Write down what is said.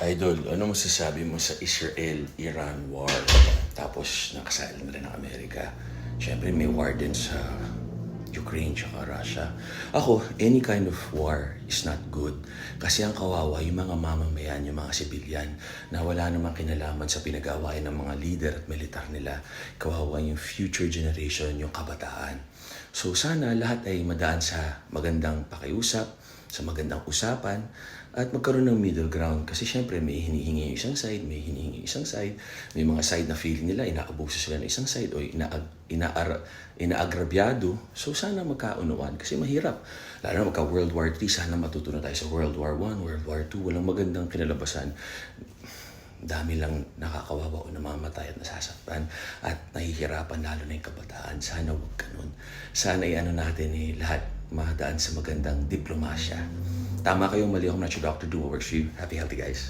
Idol, ano masasabi mo sa Israel-Iran war? Tapos nakasali na rin ang Amerika. Siyempre may war din sa Ukraine tsaka Russia. Ako, any kind of war is not good. Kasi ang kawawa, yung mga mamamayan, yung mga sibilyan, na wala namang kinalaman sa pinagawain ng mga leader at militar nila. Kawawa yung future generation, yung kabataan. So sana lahat ay madaan sa magandang pakiusap, sa magandang usapan, at magkaroon ng middle ground. Kasi syempre may hinihingi yung isang side, may hinihingi yung isang side, may mga side na feeling nila, inaabuso sila ng isang side o ina inaar inaagrabyado. So sana magkaunawaan kasi mahirap. Lalo na magka World War III, sana matuto na tayo sa World War I, World War II, walang magandang kinalabasan dami lang nakakawawa o namamatay at nasasaktan at nahihirapan lalo na yung kabataan. Sana wag ganun. Sana ay ano natin eh, lahat madaan sa magandang diplomasya. Tama kayo, mali ako. I'm not your doctor. Do what works for you. Happy, healthy guys.